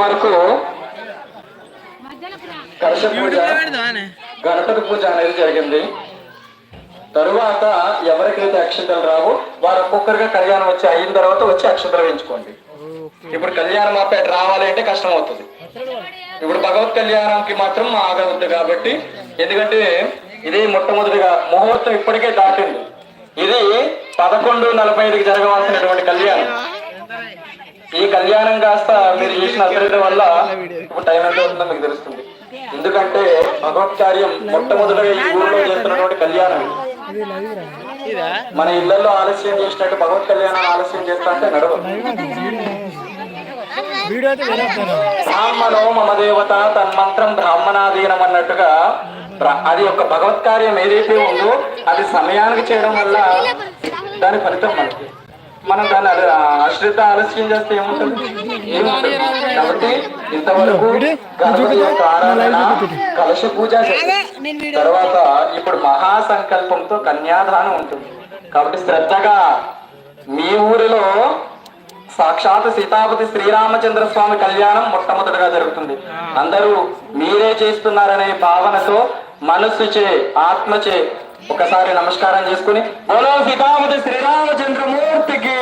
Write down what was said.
వరకు కలశ పూజ గణపతి పూజ అనేది జరిగింది. తరువాత ఎవరికైతే అక్షంతలు రావు వారు ఒక్కొక్కరిగా కళ్యాణం వచ్చి అయిన తర్వాత వచ్చి అక్షంతలు వేయించుకోండి. ఇప్పుడు కళ్యాణం ఆపేట రావాలి అంటే కష్టం అవుతుంది ఇప్పుడు భగవత్ కళ్యాణంకి మాత్రం ఆగవద్దు కాబట్టి ఎందుకంటే ఇది మొట్టమొదటిగా ముహూర్తం ఇప్పటికే దాటింది. ఇది పదకొండు నలభై ఐదుకి జరగవలసినటువంటి కళ్యాణం. ఈ కళ్యాణం కాస్త మీరు చేసిన అశ్రద్ధ వల్ల ఇప్పుడు టైం ఎంత అవుతుందో మీకు తెలుస్తుంది. ఎందుకంటే భగవత్ కార్యం మొట్టమొదటిగా ఈ ఊరిలో చేస్తున్నటువంటి కళ్యాణం. మన ఇళ్ళలో ఆలస్యం చేసినట్టు భగవత్ కళ్యాణం ఆలస్యం చేస్తా అంటే నడవదు బ్రాహ్మణో మమ దేవత తన్మంత్రం బ్రాహ్మణాధీనం అన్నట్టుగా అది ఒక భగవత్ కార్యం ఏదైతే ఉందో అది సమయానికి చేయడం వల్ల దాని ఫలితం మనకి. మనం దాన్ని అశ్రద్ధ ఆలస్యం చేస్తే ఏముంటుంది? ఏముంటుంది? కాబట్టి ఇంతవరకు గణపతి యొక్క ఆరాధన కలశ పూజ. తర్వాత ఇప్పుడు మహాసంకల్పంతో కన్యాదానం ఉంటుంది. కాబట్టి శ్రద్ధగా మీ ఊరిలో సాక్షాత్ సీతాపతి శ్రీరామచంద్ర స్వామి కళ్యాణం మొట్టమొదటిగా జరుగుతుంది. అందరూ మీరే చేస్తున్నారనే భావనతో మనస్సుచే ఆత్మచే ఒకసారి నమస్కారం చేసుకుని బోలో సీతాపతి శ్రీరామచంద్రమూర్తికి